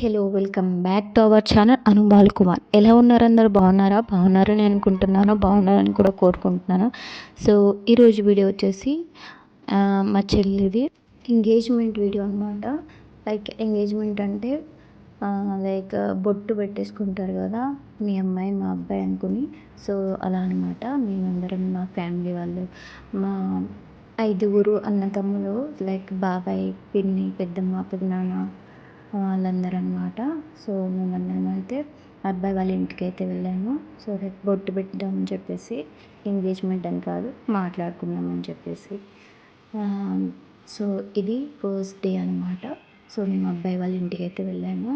Hello welcome back to our channel Anubal Kumar. ఎలా ఉన్నారు అందరు? బాగున్నారా? బాగున్నారని అనుకుంటున్నాను. బాగున్నారని కూడా కోరుకుంటున్నాను. సో ఈరోజు వీడియో వచ్చేసి మా చెల్లిది ఎంగేజ్మెంట్ వీడియో అనమాట లైక్ ఎంగేజ్మెంట్ అంటే లైక్ బొట్టు పెట్టేసుకుంటారు కదా మీ అమ్మాయి మా అబ్బాయి అనుకుని. సో అలా అనమాట మేమందరం మా ఫ్యామిలీ వాళ్ళు మా ఐదుగురు అన్నతమ్ములు లైక్ బాబాయ్ పిన్ని పెద్దమ్మ పెద్దనాన్న వాళ్ళందరూ అనమాట సో మేమందరం అయితే అబ్బాయి వాళ్ళ ఇంటికి అయితే వెళ్ళాము. సో రేపు బొట్టు పెట్టామని చెప్పేసి ఎంగేజ్మెంట్ అని కాదు మాట్లాడుకుందామని చెప్పేసి. సో ఇది ఫస్ట్ డే అనమాట. సో మేము అబ్బాయి వాళ్ళ ఇంటికి అయితే వెళ్ళాము.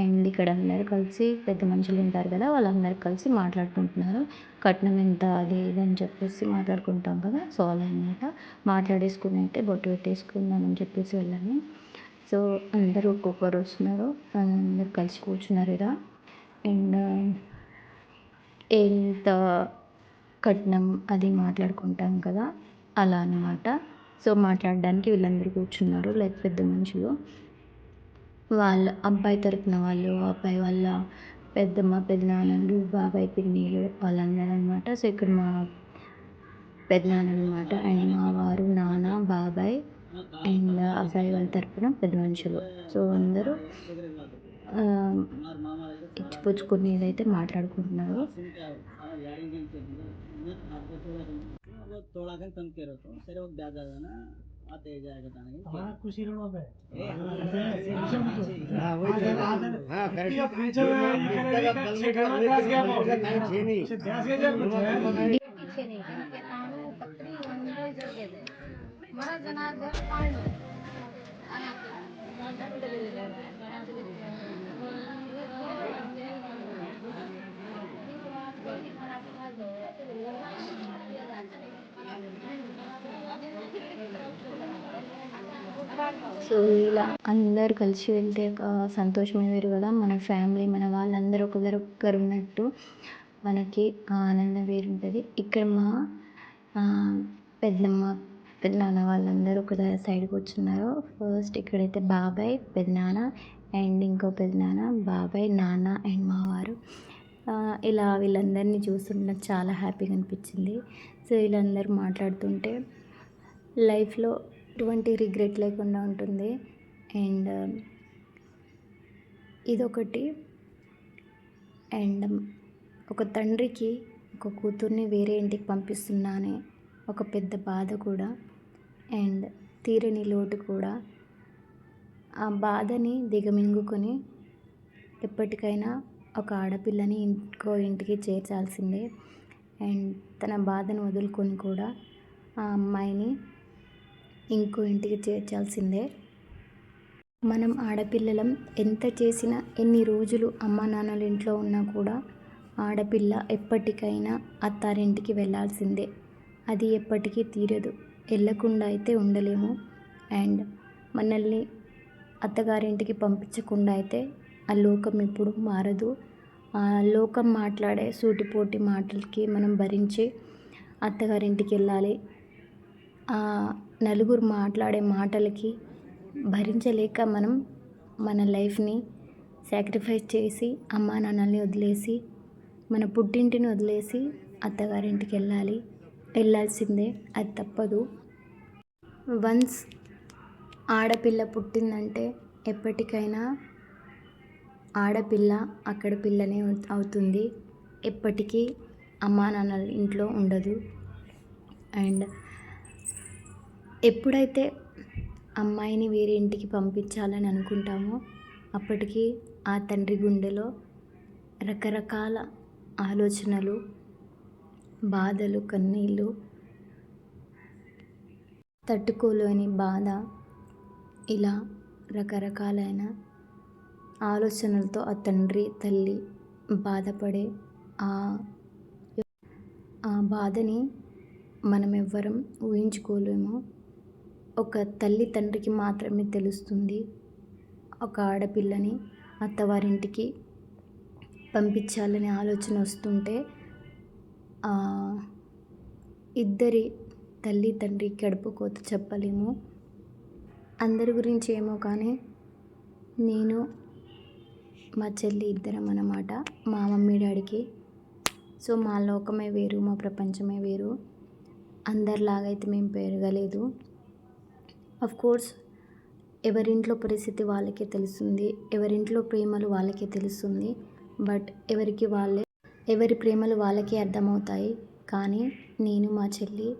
అండ్ ఇక్కడ అందరు కలిసి పెద్ద మనుషులు ఉంటారు కదా వాళ్ళందరూ కలిసి మాట్లాడుకుంటున్నారు. కట్నం ఎంత అది ఇది అని చెప్పేసి మాట్లాడుకుంటాం కదా సో అలా అనమాట. మాట్లాడేసుకుని అయితే బొట్టు పెట్టేసుకుందామని చెప్పేసి వెళ్ళాము. సో అందరూ ఒక్కొక్కరు వస్తున్నారు. అందరు కలిసి కూర్చున్నారు ఇలా అండ్ ఎంత కట్నం అది మాట్లాడుకుంటాం కదా అలా అనమాట సో మాట్లాడడానికి వీళ్ళందరూ కూర్చున్నారు లైక్ పెద్ద మనుషులు. వాళ్ళ అబ్బాయి తరపున వాళ్ళు అబ్బాయి వాళ్ళ పెద్దమ్మ పెద్దనాన్నలు బాబాయ్ పిన్నిలు వాళ్ళందరూ అనమాట సో ఇక్కడ మా పెద్దనాన్న అనమాట అండ్ మా వారు నాన్న బాబాయ్ అండ్ అబ్బాయి వాళ్ళ తరపున పెద్ద మనుషులు. సో అందరూ ఆ, ఇచ్చిపుచ్చుకునేది అయితే మాట్లాడుకుంటున్నారు. సో ఇలా అందరు కలిసి వెళ్తే ఒక సంతోషమే వేరు కదా మన ఫ్యామిలీ మన వాళ్ళందరూ ఒకరు ఒక్కరు ఉన్నట్టు మనకి ఆనందం వేరుంటుంది. ఇక్కడ మా పెద్దమ్మ పెదనాన్న వాళ్ళందరూ ఒక సైడ్ కూర్చున్నారు ఫస్ట్ ఇక్కడైతే బాబాయ్ పెదనాన్న అండ్ ఇంకో పెదనాన్న బాబాయ్ నాన్న అండ్ మావారు ఇలా వీళ్ళందరినీ చూస్తుంటే నాకు చాలా హ్యాపీగా అనిపించింది. సో వీళ్ళందరూ మాట్లాడుతుంటే లైఫ్లో ఎటువంటి రిగ్రెట్ లేకుండా ఉంటుంది. అండ్ ఇదొకటి. అండ్ ఒక తండ్రికి ఒక కూతుర్ని వేరే ఇంటికి పంపిస్తున్నానే ఒక పెద్ద బాధ కూడా. అండ్ తీరని లోటు కూడా. ఆ బాధని దిగమింగుకొని ఎప్పటికైనా ఒక ఆడపిల్లని ఇంకో ఇంటికి చేర్చాల్సిందే. అండ్ తన బాధను వదులుకొని కూడా ఆ అమ్మాయిని ఇంకో ఇంటికి చేర్చాల్సిందే. మనం ఆడపిల్లలం ఎంత చేసినా ఎన్ని రోజులు అమ్మా నాన్నల ఇంట్లో ఉన్నా కూడా ఆడపిల్ల ఎప్పటికైనా అత్తారింటికి వెళ్ళాల్సిందే అది ఎప్పటికీ తీరదు. వెళ్ళకుండా అయితే ఉండలేము. అండ్ మనల్ని అత్తగారింటికి పంపించకుండా అయితే ఆ లోకం ఎప్పుడు మారదు. ఆ లోకం మాట్లాడే సూటిపోటి మాటలకి మనం భరించి అత్తగారింటికి వెళ్ళాలి. ఆ నలుగురు మాట్లాడే మాటలకి భరించలేక మనం మన లైఫ్ని సాక్రిఫైస్ చేసి అమ్మా నాన్నల్ని వదిలేసి మన పుట్టింటిని వదిలేసి అత్తగారింటికి వెళ్ళాలి. వెళ్ళాల్సిందే. అది తప్పదు. వన్స్ ఆడపిల్ల పుట్టిందంటే ఎప్పటికైనా ఆడపిల్ల అక్కడ పిల్లనే అవుతుంది. ఎప్పటికీ అమ్మా నాన్నల ఇంట్లో ఉండదు. అండ్ ఎప్పుడైతే అమ్మాయిని వేరే ఇంటికి పంపించాలని అనుకుంటామో అప్పటికి ఆ తండ్రి గుండెలో రకరకాల ఆలోచనలు బాధలు కన్నీళ్ళు తట్టుకోలేని బాధ. ఇలా రకరకాలైన ఆలోచనలతో ఆ తండ్రి తల్లి బాధపడే ఆ ఆ బాధని మనం ఎవ్వరం ఊహించుకోలేము. ఒక తల్లి తండ్రికి మాత్రమే తెలుస్తుంది. ఒక ఆడపిల్లని అత్తవారింటికి పంపించాలనే ఆలోచన వస్తుంటే ఇద్దరి తల్లి తండ్రి కడుపు కోత చెప్పలేము. అందరి గురించి ఏమో కానీ నేను మా చెల్లి ఇద్దరం అన్నమాట. మా మమ్మీ డాడీకి. సో మా లోకమే వేరు మా ప్రపంచమే వేరు. అందరిలాగా అయితే మేము పెరగలేదు. అఫ్ కోర్స్ ఎవరింట్లో పరిస్థితి వాళ్ళకే తెలుస్తుంది ఎవరింట్లో ప్రేమలు వాళ్ళకే తెలుస్తుంది. బట్ ఎవరికి వాళ్ళే ఎవరి ప్రేమలు వాళ్ళకే అర్థమవుతాయి. కానీ నేను మా చెల్లి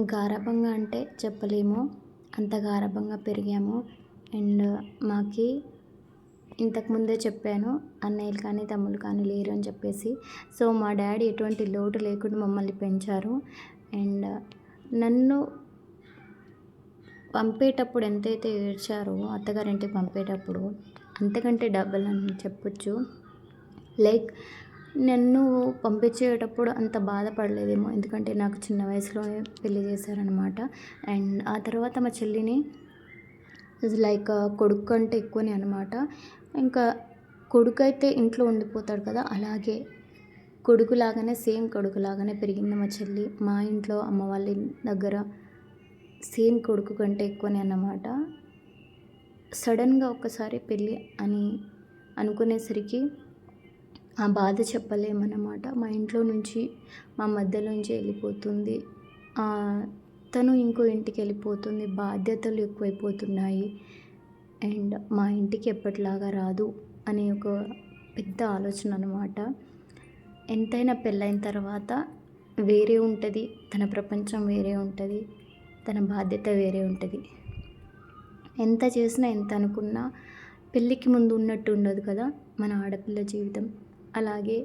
గారాబంగా అంటే చెప్పలేము. అంత గారాబంగా పెరిగాము. అండ్ మాకి ఇంతకుముందే చెప్పాను అన్నయ్యలు కానీ తమ్ముళ్ళు కానీ లేరు అని చెప్పేసి. సో మా డాడీ ఎటువంటి లోటు లేకుండా మమ్మల్ని పెంచారు. అండ్ నన్ను పంపేటప్పుడు ఎంతైతే ఏడ్చారో అత్తగారింటికి పంపేటప్పుడు అంతకంటే డబ్బులు అని చెప్పొచ్చు. లైక్ నన్ను పంపించేటప్పుడు అంత బాధపడలేదేమో. ఎందుకంటే నాకు చిన్న వయసులోనే పెళ్ళి చేశారనమాట అండ్ ఆ తర్వాత మా చెల్లిని లైక్ కొడుకు కంటే ఎక్కువనే అనమాట ఇంకా కొడుకు అయితే ఇంట్లో ఉండిపోతాడు కదా అలాగే కొడుకు లాగానే సేమ్ కొడుకు లాగానే పెరిగింది మా చెల్లి. మా ఇంట్లో అమ్మ వాళ్ళ దగ్గర సేమ్ కొడుకు కంటే ఎక్కువనే అన్నమాట. సడన్గా ఒక్కసారి పెళ్ళి అని అనుకునేసరికి ఆ బాధ చెప్పలేమన్నమాట. మా ఇంట్లో నుంచి మా మధ్యలోంచి వెళ్ళిపోతుంది. తను ఇంకో ఇంటికి వెళ్ళిపోతుంది. బాధ్యతలు ఎక్కువైపోతున్నాయి. అండ్ మా ఇంటికి ఎప్పటిలాగా రాదు అనే ఒక పెద్ద ఆలోచన అనమాట ఎంతైనా పెళ్ళైన తర్వాత వేరే ఉంటుంది. తన ప్రపంచం వేరే ఉంటుంది. తన బాధ్యత వేరే ఉంటుంది. ఎంత చేసినా ఎంత అనుకున్నా పెళ్ళికి ముందు ఉన్నట్టు ఉండదు కదా మన ఆడపిల్ల జీవితం. అలాగే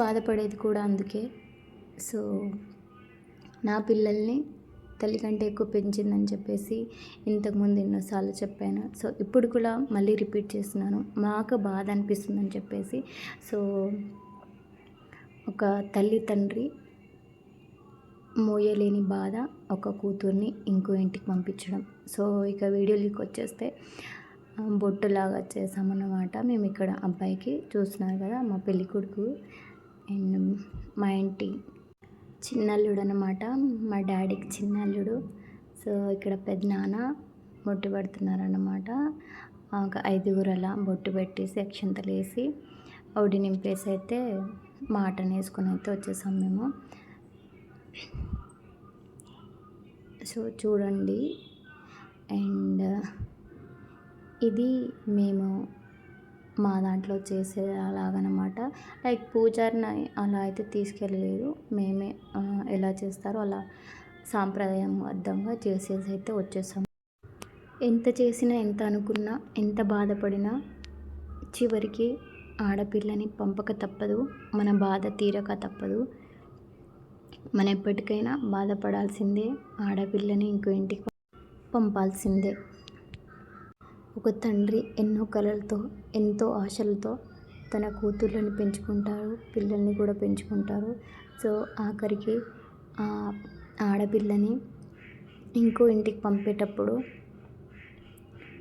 బాధపడేది కూడా అందుకే. సో నా పిల్లల్ని తల్లి కంటే ఎక్కువ పెంచిందని చెప్పేసి ఇంతకుముందు ఎన్నోసార్లు చెప్పాను. సో ఇప్పుడు కూడా మళ్ళీ రిపీట్ చేస్తున్నాను. మాకు బాధ అనిపిస్తుందని చెప్పేసి. సో ఒక తల్లి తండ్రి మోయలేని బాధ ఒక కూతుర్ని ఇంకో ఇంటికి పంపించడం. సో ఇక వీడియోలోకి వచ్చేస్తే బొట్టులాగా చేసామన్నమాట మేము ఇక్కడ అబ్బాయికి చూస్తున్నారు కదా మా పెళ్ళి కొడుకు అండ్ మా ఇంటి చిన్నల్లుడు అనమాట మా డాడీకి చిన్నల్లుడు. సో ఇక్కడ పెద్దనాన్న బొట్టు పెడుతున్నారన్నమాట. ఒక ఐదుగురు అలా బొట్టు పెట్టి అక్షంతలు వేసి ఒడి నింపేసి అయితే మాటను వేసుకొని అయితే వచ్చేసాం మేము. సో చూడండి. అండ్ ఇది మేము మా దాంట్లో చేసే అలాగనమాట లైక్ పూజారిని అలా అయితే తీసుకెళ్ళలేదు. మేమే ఎలా చేస్తారో అలా సాంప్రదాయబద్ధంగా చేసేసి అయితే వచ్చేసాం. ఎంత చేసినా ఎంత అనుకున్నా ఎంత బాధపడినా చివరికి ఆడపిల్లని పంపక తప్పదు. మన బాధ తీరక తప్పదు. మన ఎప్పటికైనా బాధపడాల్సిందే ఆడపిల్లని ఇంకో ఇంటికి పంపాల్సిందే. ఒక తండ్రి ఎన్నో కలలతో ఎంతో ఆశలతో తన కూతుర్లను పెంచుకుంటారు పిల్లల్ని కూడా పెంచుకుంటారు. సో ఆఖరికి ఆ ఆడపిల్లని ఇంకో ఇంటికి పంపేటప్పుడు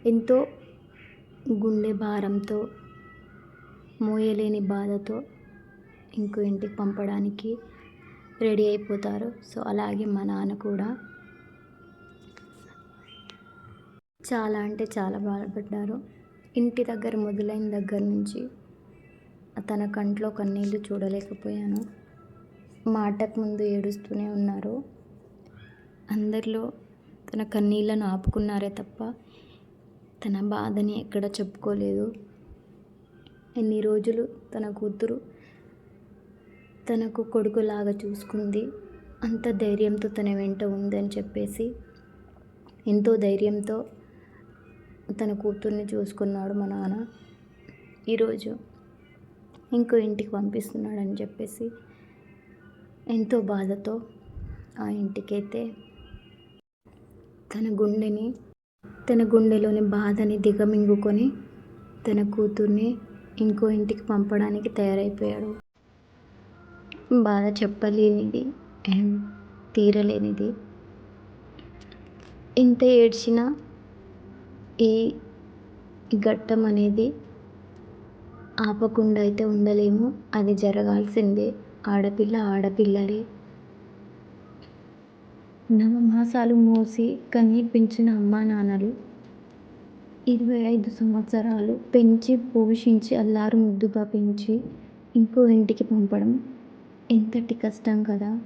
ఎంతో గుండె భారంతో మోయలేని బాధతో ఇంకో ఇంటికి పంపడానికి రెడీ అయిపోతారు. సో అలాగే మా నాన్న కూడా చాలా అంటే చాలా బాధపడ్డారు. ఇంటి దగ్గర మొదలైన దగ్గర నుంచి తన కంట్లో కన్నీళ్ళు చూడలేకపోయాను. మాటకు ముందు ఏడుస్తూనే ఉన్నారు. అందరిలో తన కన్నీళ్ళను ఆపుకున్నారే తప్ప తన బాధని ఎక్కడ చెప్పుకోలేదు. ఎన్ని రోజులు తన కూతురు తనకు కొడుకులాగా చూసుకుంది అంత ధైర్యంతో తన వెంట ఉందని చెప్పేసి ఎంతో ధైర్యంతో తన కూతుర్ని చూసుకున్నాడు మా నాన్న. ఈరోజు ఇంకో ఇంటికి పంపిస్తున్నాడని చెప్పేసి ఎంతో బాధతో ఆ ఇంటికైతే తన గుండెని తన గుండెలోని బాధని దిగమింగుకొని తన కూతుర్ని ఇంకో ఇంటికి పంపడానికి తయారైపోయాడు. బాధ చెప్పలేనిది అండ్ తీరలేనిది. ఇంత ఏడ్చినా ఈ ఘట్టం అనేది ఆపకుండా అయితే ఉండలేము. అది జరగాల్సిందే. ఆడపిల్ల ఆడపిల్లలే. నవమాసాలు మోసి కనిపించిన అమ్మా నాన్నలు ఇరవై ఐదు సంవత్సరాలు పెంచి పోషించి అల్లారు ముద్దుగా పెంచి ఇంకో ఇంటికి పంపడం ఎంతటి కష్టం కదా?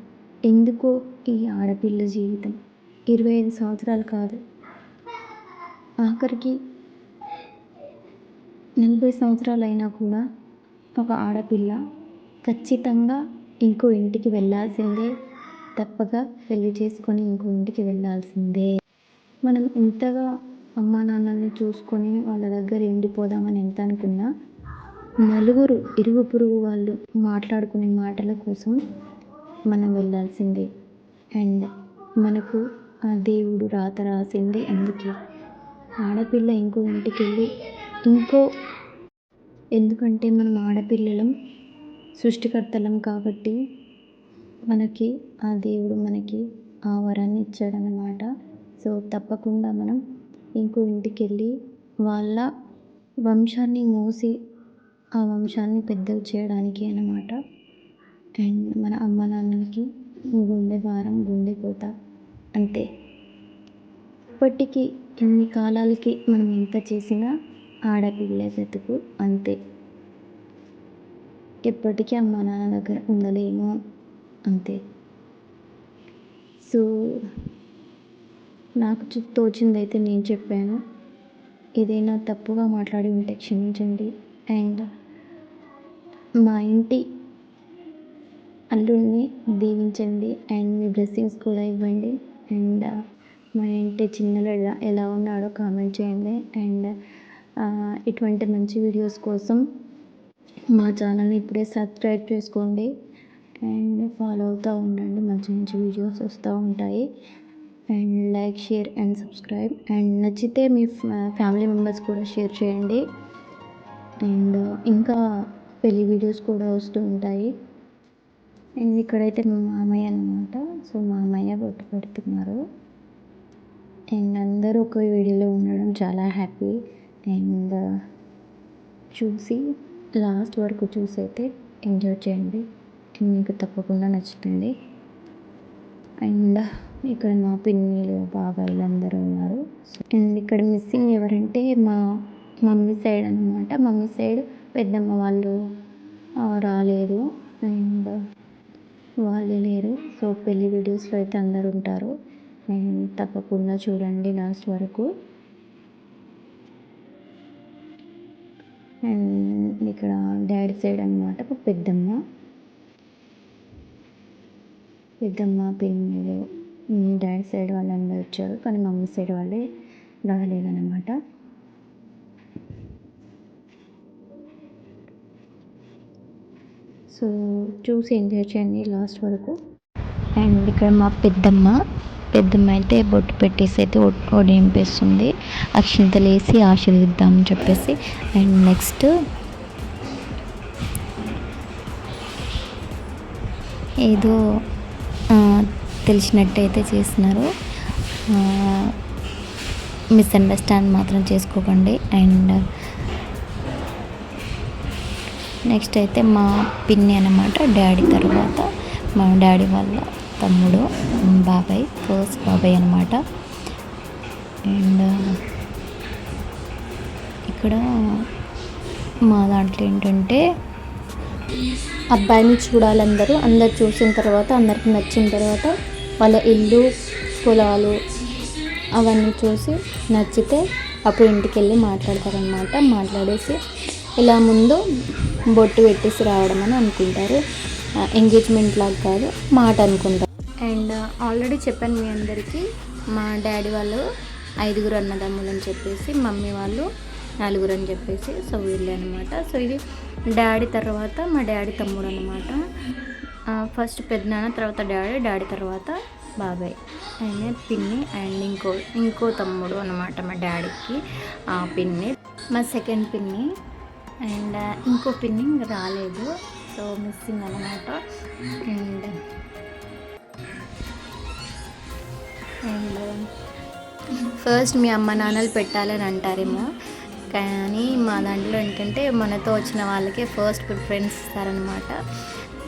ఎందుకో ఈ ఆడపిల్ల జీవితం? ఇరవై ఐదు సంవత్సరాలు కాదు. ఆఖరికి నలభై సంవత్సరాలు అయినా కూడా ఒక ఆడపిల్ల ఖచ్చితంగా ఇంకో ఇంటికి వెళ్ళాల్సిందే తప్పక పెళ్ళి చేసుకొని ఇంకో ఇంటికి వెళ్ళాల్సిందే. మనం ఎంతగా అమ్మా నాన్నల్ని చూసుకొని వాళ్ళ దగ్గర ఉండిపోదామని ఎంత అనుకున్నా నలుగురు ఇరుగు పొరుగు వాళ్ళు మాట్లాడుకునే మాటల కోసం మనం వెళ్ళాల్సిందే. అండ్ మనకు ఆ దేవుడు రాత రాసింది అందుకే. ఆడపిల్ల ఇంకో ఇంటికి వెళ్ళి ఇంకో ఎందుకంటే మనం ఆడపిల్లలం సృష్టికర్తలం కాబట్టి మనకి ఆ దేవుడు మనకి ఆ వరాన్ని ఇచ్చాడనమాట సో తప్పకుండా మనం ఇంకో ఇంటికి వెళ్ళి వాళ్ళ వంశాన్ని మోసి ఆ వంశాన్ని పెద్దగా చేయడానికి అన్నమాట. అండ్ మన అమ్మ నాన్నలకి గుండె భారం గుండె కోత అంతే. ఇప్పటికీ ఇన్ని కాలాలకి మనం ఎంత చేసినా ఆడపిల్లే బ్రతుకు అంతే. ఎప్పటికీ అమ్మ నాన్న దగ్గర ఉండలేము. అంతే. సో నాకు తోచిందైతే నేను చెప్పాను. ఏదైనా తప్పుగా మాట్లాడి ఉంటే క్షమించండి. అండ్ మా ఇంటి అల్లుడిని దీవించండి. అండ్ మీ బ్లెస్సింగ్స్ కూడా ఇవ్వండి. అండ్ మా ఇంటి చిన్నలు ఎలా ఎలా ఉన్నాడో కామెంట్ చేయండి. అండ్ ఇటువంటి మంచి వీడియోస్ కోసం మా ఛానల్ని ఇప్పుడే సబ్స్క్రైబ్ చేసుకోండి. అండ్ ఫాలో అవుతూ ఉండండి. మంచి మంచి వీడియోస్ వస్తూ ఉంటాయి. And like share and subscribe and నచ్చితే మీ ఫ్యామిలీ మెంబర్స్ కూడా షేర్ చేయండి. అండ్ ఇంకా పెళ్ళి వీడియోస్ కూడా వస్తూ ఉంటాయి. అండ్ ఇక్కడైతే మా మామయ్య అనమాట సో మా మామయ్య బొట్టు పెడుతున్నారు. అండ్ అందరూ ఒక వీడియోలో ఉండడం చాలా హ్యాపీ. అండ్ చూసి లాస్ట్ వరకు చూసి అయితే ఎంజాయ్ చేయండి. మీకు తప్పకుండా నచ్చుతుంది. అండ్ ఇక్కడ మా పిన్నిలు బాబాయిలు అందరూ ఉన్నారు. అండ్ ఇక్కడ మిస్సింగ్ ఎవరంటే మా మమ్మీ సైడ్ అనమాట మమ్మీ సైడ్ పెద్దమ్మ వాళ్ళు రాలేదు. అండ్ వాళ్ళు లేరు. సో పెళ్ళి వీడియోస్లో అయితే అందరు ఉంటారు. తప్పకుండా చూడండి లాస్ట్ వరకు. అండ్ ఇక్కడ డాడీ సైడ్ అనమాట పెద్దమ్మ. పెద్దమ్మ పిన్నులు. డాడీ సైడ్ వాళ్ళందరూ వచ్చారు. కానీ మమ్మీ సైడ్ వాళ్ళే రాలేదన్నమాట. సో చూసి ఎంజాయ్ చేయండి లాస్ట్ వరకు. అండ్ ఇక్కడ మా పెద్దమ్మ. పెద్దమ్మ అయితే బొట్టు పెట్టేసి అయితే ఓడింపేస్తుంది అక్షింతలు వేసి ఆశీర్వదిద్దామని చెప్పేసి. అండ్ నెక్స్ట్ ఏదో తెలిసినట్టయితే చేస్తున్నారు. మిస్అండర్స్టాండ్ మాత్రం చేసుకోకండి. అండ్ నెక్స్ట్ అయితే మా పిన్ని అనమాట డాడీ తర్వాత మా డాడీ వాళ్ళ తమ్ముడు బాబాయ్ ఫస్ట్ బాబాయ్ అనమాట అండ్ ఇక్కడ మా దాంట్లో ఏంటంటే అబ్బాయిని చూడాలందరూ అందరు చూసిన తర్వాత అందరికి నచ్చిన తర్వాత వాళ్ళ ఇల్లు పొలాలు అవన్నీ చూసి నచ్చితే అప్పుడు ఇంటికి వెళ్ళి మాట్లాడతారనమాట మాట్లాడేసి ఇలా ముందు బొట్టు పెట్టేసి రావడం అని అనుకుంటారు ఎంగేజ్మెంట్ లాగా కాదు మాట అనుకుంటారు. అండ్ ఆల్రెడీ చెప్పాను మీ అందరికీ మా డాడీ వాళ్ళు ఐదుగురు అన్నదమ్ములు అని చెప్పేసి మమ్మీ వాళ్ళు నలుగురు అని చెప్పేసి సో వీళ్ళే అనమాట సో ఇది డాడీ తర్వాత మా డాడీ తమ్ముడు అనమాట ఫస్ట్ పెద్దనాన్న తర్వాత డాడీ డాడీ తర్వాత బాబాయ్. ఆయన పిన్ని అండ్ ఇంకో ఇంకో తమ్ముడు అనమాట మా డాడీకి ఆ పిన్ని. మా సెకండ్ పిన్ని అండ్ ఇంకో పిన్ని ఇంకా రాలేదు. సో మిస్సింగ్ అనమాట అండ్ ఫస్ట్ మీ అమ్మ నాన్నలు పెట్టాలని అంటారేమో. కానీ మా దాంట్లో ఏంటంటే మనతో వచ్చిన వాళ్ళకే ఫస్ట్ ప్రిఫరెన్స్ ఇస్తారనమాట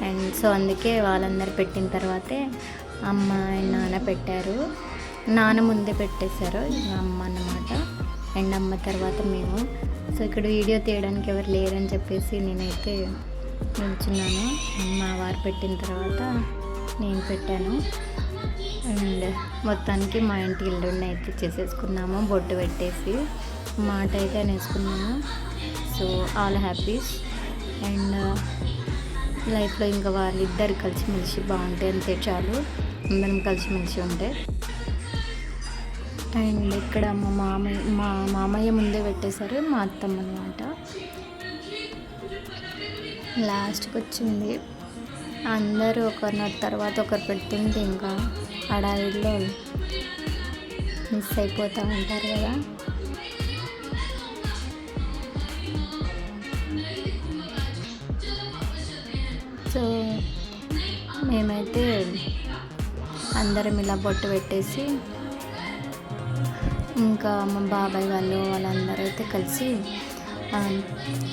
అండ్ సో అందుకే వాళ్ళందరూ పెట్టిన తర్వాతే అమ్మ అండ్ నాన్న పెట్టారు. నాన్న ముందే పెట్టేశారు అమ్మ అన్నమాట. అండ్ అమ్మ తర్వాత మేము. సో ఇక్కడ వీడియో తీయడానికి ఎవరు లేరని చెప్పేసి నేనైతే నిల్చున్నాను. మా వారు పెట్టిన తర్వాత నేను పెట్టాను. అండ్ మొత్తానికి మా ఇంటి ఇల్లుని అయితే చేసేసుకున్నాము బొట్టు పెట్టేసి మాట అయితే అనేసుకున్నాము. సో ఆల్ హ్యాపీస్ అండ్ లైఫ్లో ఇంకా వాళ్ళిద్దరు కలిసిమెలిసి బాగుంటాయి అంతే చాలు. అందరం కలిసిమెలిసి ఉంటే. అండ్ ఇక్కడ మా మామయ్య మా మామయ్య ముందే పెట్టేశారు మా అత్తమ్మ అనమాట లాస్ట్కి వచ్చింది. అందరూ ఒకరిన తర్వాత ఒకరు పెడుతుంటే ఇంకా హడావిడిలో మిస్ అయిపోతూ ఉంటారు కదా. సో మేమైతే అందరం ఇలా బొట్టు పెట్టేసి ఇంకా మా బాబాయ్ వాళ్ళు వాళ్ళందరూ అయితే కలిసి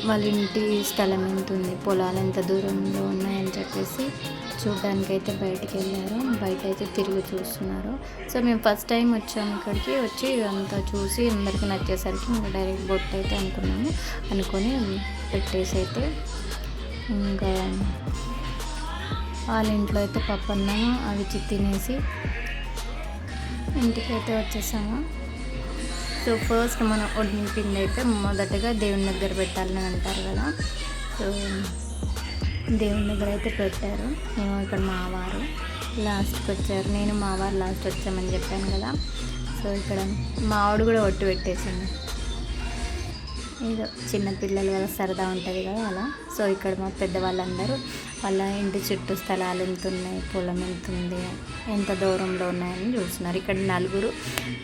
వాళ్ళ ఇంటి స్థలం ఎంత ఉంది పొలాలు ఎంత దూరంలో ఉన్నాయని చెప్పేసి చూడడానికి అయితే బయటికి వెళ్ళారు. బయట అయితే తిరిగి చూస్తున్నారు. సో మేము ఫస్ట్ టైం వచ్చాము ఇక్కడికి. వచ్చి అంతా చూసి అందరికీ నచ్చేసరికి ఇంకా డైరెక్ట్ బొట్టు అయితే అనుకున్నాము. అనుకొని పెట్టేసి అయితే ఇంకా వాళ్ళ ఇంట్లో అయితే పప్పు అన్నాము అవి తినేసి ఇంటికి అయితే వచ్చేసాము. సో ఫస్ట్ మనం వడ్డిన పిండి అయితే మొదటగా దేవుని దగ్గర పెట్టాలని అంటారు కదా. సో దేవుని దగ్గర అయితే పెట్టారు. మేము ఇక్కడ మావారు లాస్ట్కి వచ్చారు. నేను మా వారు లాస్ట్ వచ్చామని చెప్పాను కదా. సో ఇక్కడ మా ఆవిడ కూడా ఒట్టు పెట్టేసింది. ఏదో చిన్నపిల్లలు కదా సరదా ఉంటుంది కదా అలా. సో ఇక్కడ మా పెద్దవాళ్ళందరూ వాళ్ళ ఇంటి చుట్టూ స్థలాలు ఎంత ఉన్నాయి పొలం ఎంత ఉంది ఎంత దూరంలో ఉన్నాయని చూస్తున్నారు. ఇక్కడ నలుగురు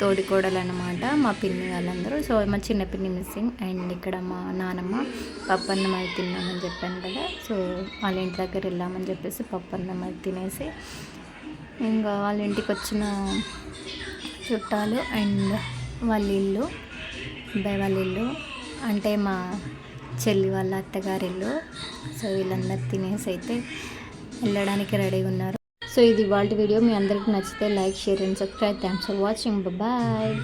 తోడికోడలు అనమాట మా పిన్ని వాళ్ళందరూ. సో మా చిన్న పిన్ని మిస్సింగ్ అండ్ ఇక్కడ మా నానమ్మ పప్పన్నం అది తిన్నామని చెప్పాను కదా. సో వాళ్ళ ఇంటి దగ్గర వెళ్ళామని చెప్పేసి పప్పన్నం అది తినేసి ఇంకా వాళ్ళ ఇంటికి వచ్చిన చుట్టాలు అండ్ వాళ్ళ ఇల్లు అబ్బాయి వాళ్ళ ఇల్లు. అంటే మా చెల్లి వాళ్ళ అత్తగారిల్లు. సో వీళ్ళందరూ తినేసి అయితే వెళ్ళడానికి రెడీగా ఉన్నారు. సో ఇది వాళ్ళ వీడియో. మీ అందరికీ నచ్చితే like share and subscribe. Thanks for watching bye